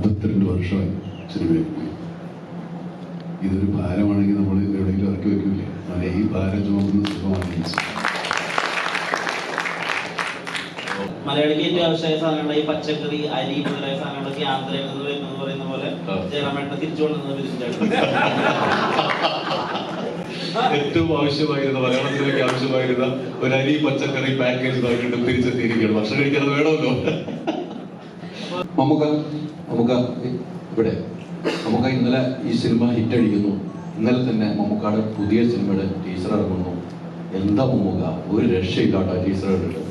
നാൽപ്പത്തിരണ്ട് വർഷമായി സിനിമയിൽ പോയി ഇതൊരു ഭാരമാണെങ്കിൽ നമ്മൾ എവിടെയെങ്കിലും ഇറക്കി വെക്കില്ല അങ്ങനെ ഈ ഭാരം ചുമക്കുന്ന സുഖമാണ്. മലയാളിക്ക് ഏറ്റവും ആവശ്യമായ സാധനങ്ങൾ ഈ പച്ചക്കറി അരി മുതലായ സാധനങ്ങളൊക്കെ ആന്ധ്രയിൽ നിന്ന് വരുന്നത് പറയുന്ന പോലെ ആ. ജയറാമേട്ടനെ തിരിച്ചു കൊണ്ടുവന്നത് ഏറ്റവും ആവശ്യമായിരുന്ന മലയാളത്തിലേക്ക് ആവശ്യമായിരുന്ന ഒരു അരി പച്ചക്കറി പാക്കേജ് ആയിട്ട് തിരിച്ചെത്തിയിരിക്കുകയാണ് ഭക്ഷണം കഴിക്കാതെ വേണമല്ലോ നമുക്ക് നമുക്ക് ഇവിടെ. നമുക്ക് ഇന്നലെ ഈ സിനിമ ഹിറ്റ് അടിക്കുന്നു. ഇന്നലെ തന്നെ മമ്മൂക്കാട് പുതിയ സിനിമയുടെ ടീച്ചർ ഇറങ്ങുന്നു. എന്താ മമ്മൂക്ക ഒരു രക്ഷയില്ലാട്ടോ ടീച്ചർ ഇട്ടിട്ട്.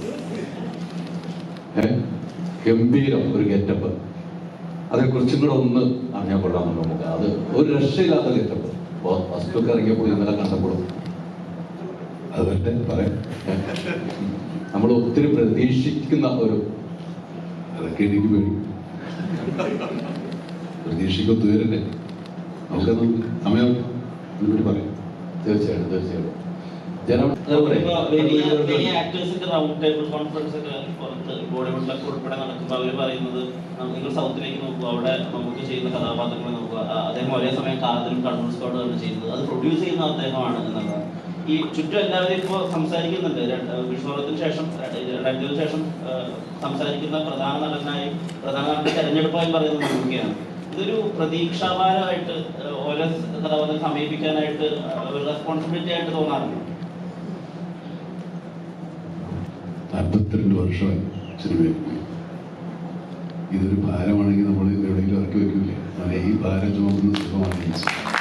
ഗംഭീരം ഒരു ഗെറ്റപ്പ് അതിനെ കുറിച്ചും കൂടെ ഒന്ന് അറിഞ്ഞാൽ കൊള്ളാമെന്ന് നമുക്ക് അത് ഒരു രക്ഷയില്ലാത്ത ഗെറ്റപ്പ് അപ്പോൾ ഫസ്റ്റൊക്കെ ഇറങ്ങിയപ്പോൾ ഇന്നലെ കണ്ടപ്പോഴും അതല്ലേ പറയാം. നമ്മൾ ഒത്തിരി പ്രതീക്ഷിക്കുന്ന ഒരു അതൊക്കെ എനിക്ക് പേടി. പ്രതീക്ഷിക്കും തീരല്ലേ നമുക്കത് സമയം അതിനെപ്പറ്റി പറയാം. തീർച്ചയായിട്ടും തീർച്ചയായിട്ടും. ആക്ടേഴ്സിന്റെ റൗണ്ട് ടേബിൾ കോൺഫറൻസ് ഒക്കെ പുറത്ത് ബോളിവുഡിലൊക്കെ ഉൾപ്പെടെ നടക്കുമ്പോൾ അവർ പറയുന്നത് നിങ്ങൾ സൗത്തിലേക്ക് നോക്കുക അവിടെ നമുക്ക് ചെയ്യുന്ന കഥാപാത്രങ്ങളെ നോക്കുക. ആ, അദ്ദേഹം ഒരേ സമയം കാതലും കണ്ണൂർ സ്കോഡാണ് ചെയ്യുന്നത്. അത് പ്രൊഡ്യൂസ് ചെയ്യുന്ന അദ്ദേഹമാണ് എന്നുള്ളതാണ്. ഈ ചുറ്റും എല്ലാവരും ഇപ്പോൾ സംസാരിക്കുന്നുണ്ട്. വിഷ്ണുവർത്തിന് ശേഷം രണ്ടിന് ശേഷം സംസാരിക്കുന്ന പ്രധാന നടനായി പ്രധാന നടന്റെ തെരഞ്ഞെടുപ്പായി പറയുന്നത് മമ്മൂക്കയാണ് ഇതൊരു പ്രതീക്ഷാഭാരമായിട്ട് ആ, ഓരോ കഥാപാത്രം സമീപിക്കാനായിട്ട് ഒരു റെസ്പോൺസിബിലിറ്റി ആയിട്ട് തോന്നാറുണ്ട്? നാൽപ്പത്തിരണ്ട് വർഷമായി സിനിമയിൽ ഇതൊരു ഭാരമാണെങ്കിൽ നമ്മൾ എവിടെയെങ്കിലും ഇറക്കി വെക്കില്ലേ ഈ ഭാരം ചുമക്കുന്ന സുഖമാണ്.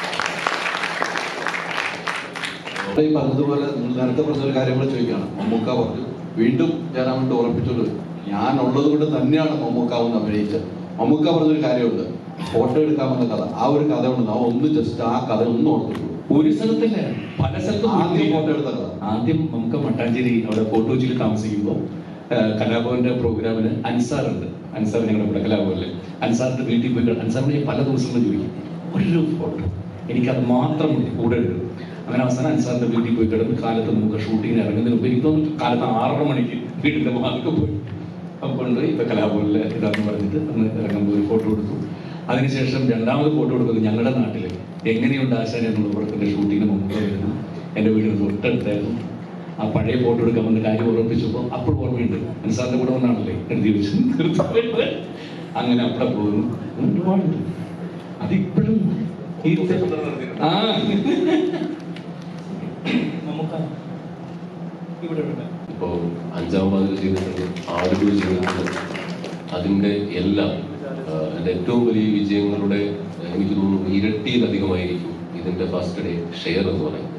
ഈ പറഞ്ഞതുപോലെ നേരത്തെ പറഞ്ഞൊരു കാര്യം കൂടെ ചോദിക്കുകയാണ്. മമ്മൂക്ക പറഞ്ഞു വീണ്ടും ഞാൻ അങ്ങോട്ട് ഉറപ്പിച്ചോളൂ ഞാൻ ഉള്ളത് കൊണ്ട് തന്നെയാണ് മമ്മൂക്കാവെന്ന് അഭിനയിച്ചത്. മമ്മൂക്ക പറഞ്ഞൊരു കാര്യമുണ്ട്. ഫോട്ടോ എടുക്കാമെന്ന കഥ. ആ ഒരു കഥ ഉണ്ട് ആ ഒന്ന് ജസ്റ്റ് ആ കഥ ഒന്ന് ഓർത്തു ഒരു സ്ഥലത്തില്ല. പല സ്ഥലത്തും ആദ്യം ഫോട്ടോ എടുത്ത കഥ. ആദ്യം നമുക്ക് മട്ടാഞ്ചേരി അവിടെ ഫോർട്ട് കൊച്ചിയിൽ താമസിക്കുമ്പോൾ കലാഭവന്റെ പ്രോഗ്രാമിന് അൻസാർ ഉണ്ട് അൻസാർ ഞങ്ങളുടെ ഇവിടെ കലാഭവനിൽ. അൻസാറിന്റെ വീട്ടിൽ പോയി അൻസാറിനെ പല ദിവസങ്ങളും ചോദിക്കും ഒരു ഫോട്ടോ? എനിക്കത് മാത്രം കൂടെ എടുക്കും. അങ്ങനെ അവസാനം അൻസാറിന്റെ വീട്ടിൽ പോയി കിടന്ന് കാലത്ത് നമുക്ക് ഷൂട്ടിങ്ങിന് ഇറങ്ങുന്നതിന് മുമ്പ് എനിക്ക് തോന്നുന്നു കാലത്ത് ആറര മണിക്ക് വീടിന്റെ വാതിൽക്ക് പോയി. അപ്പം കൊണ്ടുപോയി ഇപ്പൊ കലാഭവനിലെ ഇതാന്ന് പറഞ്ഞിട്ട് അന്ന് ഇറങ്ങുമ്പോൾ ഒരു ഫോട്ടോ എടുത്തു അതിനുശേഷം രണ്ടാമത് ഫോട്ടോ എടുക്കുന്നത് ഞങ്ങളുടെ നാട്ടിൽ. എങ്ങനെയുണ്ട് ആശാൻ എന്നുള്ള പടത്തിന്റെ ഷൂട്ടിങ്ങിന് മുമ്പ് വരുന്നു എന്റെ വീടിന് തൊട്ടടുത്തായിരുന്നു. ആ പഴയ ഫോട്ടോ എടുക്കാൻ വന്ന കാര്യം ഓർമ്മിപ്പിച്ചപ്പോൾ അപ്പോൾ ഓർമ്മയുണ്ട്. അൻസാറിന്റെ കൂടെ വന്നാണല്ലേ? എഴുതി വെച്ച് അങ്ങനെ അവിടെ പോകുന്നു ഒരുപാടുണ്ട്. അതിപ്പോഴും ഈ ആ നമുക്ക് അതിന്റെ എല്ലാം ഏറ്റവും വലിയ വിജയങ്ങളുടെ എനിക്ക് തോന്നുന്നു ഇരട്ടിയിലധികമായിരിക്കും ഇതിന്റെ ഫസ്റ്റ് ഡേ ഷെയർ എന്ന് പറയുന്നത്.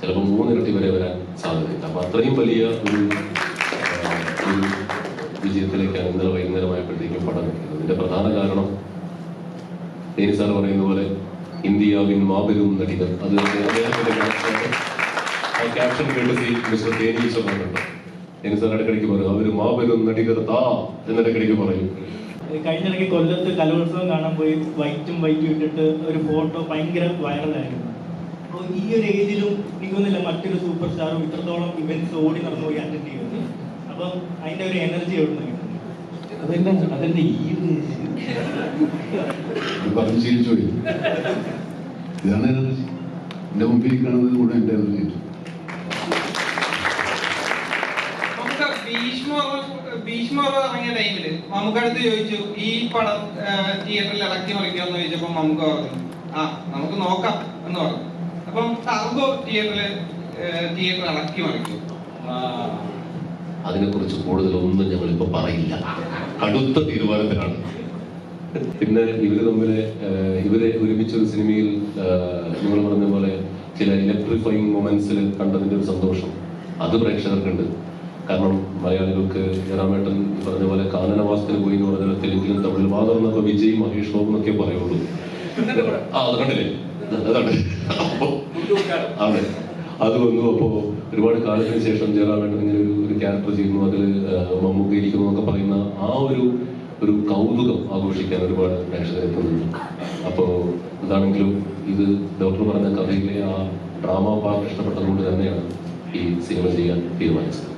ചിലപ്പോൾ മൂന്നിരട്ടി വരെ വരാൻ സാധ്യതയുണ്ട്. അപ്പോൾ അത്രയും വലിയ ഒരു വിജയത്തിലേക്കാണ് ഇന്നലെ വൈകുന്നേരമായപ്പോഴത്തേക്കും പടം എത്തിയത്. ഇതിന്റെ പ്രധാന കാരണം തേനി സാർ പറയുന്ന പോലെ ഇന്ത്യവിൻ മാബിലും നടികൾ. അത് ആ ക്യാപ്ഷൻ മിസ്റ്റർ തേനി പറഞ്ഞിട്ടുണ്ട് തേനി സാർ ഇടയ്ക്കിടയ്ക്ക് പറയും അവർ മാബെരും നടികർത്താ താ എന്നിടയ്ക്കിടയ്ക്ക് പറയും. കഴിഞ്ഞിടയ്ക്ക് കൊല്ലത്ത് കലോത്സവം കാണാൻ പോയി വൈറ്റും വൈറ്റും ഇട്ടിട്ട് ഒരു ഫോട്ടോ ഭയങ്കര വൈറലായിരുന്നു അപ്പോൾ ഈ ഒരു ഏജിലും എനിക്കൊന്നുമില്ല മറ്റൊരു സൂപ്പർ സ്റ്റാറും ഇത്രത്തോളം ഇവന്റ്സ് ഓടി നടന്നു പോയി അറ്റൻഡ് ചെയ്യുന്നത്. അപ്പം അതിന്റെ ഒരു എനർജി എവിടെ നിന്ന് കിട്ടുന്നു അതെന്നെ അതെന്നെ ഈ ശീലിച്ചു ഇതാണ് എനർജി എന്റെ മുമ്പിൽ കാണുന്നത് കൂടെ എന്റെ എനർജി ഭീഷ്മ ഭീഷ്മ ഇറങ്ങിയ ടൈമിൽ നമുക്ക് അടുത്ത് ചോദിച്ചു ഈ പടം തിയേറ്ററിൽ ഇളക്കി മറിക്കാന്ന് ചോദിച്ചപ്പോ നമുക്ക് പറഞ്ഞു ആ നമുക്ക് നോക്കാം എന്ന് പറഞ്ഞു. അപ്പം ടർബോ തിയേറ്ററിൽ തിയേറ്റർ ഇളക്കി മറിക്കും അതിനെക്കുറിച്ച് കൂടുതലൊന്നും ഞങ്ങൾ ഇപ്പൊ പറയില്ല. കടുത്ത തീരുമാനത്തിലാണ്. പിന്നെ ഇവർ തമ്മിൽ ഏഹ്, ഇവരെ ഒരുമിച്ച് ഒരു സിനിമയിൽ നിങ്ങൾ പറഞ്ഞ പോലെ ചില ഇലക്ട്രിഫൈങ് മൊമെന്റ്സിൽ കണ്ടതിന്റെ ഒരു സന്തോഷം. അത് പ്രേക്ഷകർക്കുണ്ട്. കാരണം മലയാളികൾക്ക് ജയറാമേട്ടൻ പറഞ്ഞ പോലെ കാനനവാസത്തിന് പോയി എന്ന് പറഞ്ഞാൽ തെലുങ്കിലും തമിഴിൽ എന്നൊക്കെ വിജയ് മഹേഷ് ബാബു എന്നൊക്കെ പറയുള്ളൂ. ആ അത് കണ്ടില്ലേ? അതെ അത്. വന്നു. അപ്പോ ഒരുപാട് കാലത്തിന് ശേഷം ജയറാമേട്ടൻ ഇങ്ങനെ ഒരു ഒരു ക്യാരക്ടർ ചെയ്യുന്നു. അതിൽ മമ്മൂക്ക ഇരിക്കുന്നു എന്നൊക്കെ പറയുന്ന ആ ഒരു ഒരു കൗതുകം ആഘോഷിക്കാൻ ഒരുപാട് പ്രേക്ഷകർ എത്തുന്നുണ്ട്. അപ്പോൾ ഇതാണെങ്കിലും ഇത് ഡോക്ടർ പറഞ്ഞ കഥയിലെ ആ ഡ്രാമ പാർട്ട് ഇഷ്ടപ്പെട്ടതുകൊണ്ട് തന്നെയാണ് ഈ സിനിമ ചെയ്യാൻ തീരുമാനിച്ചത്.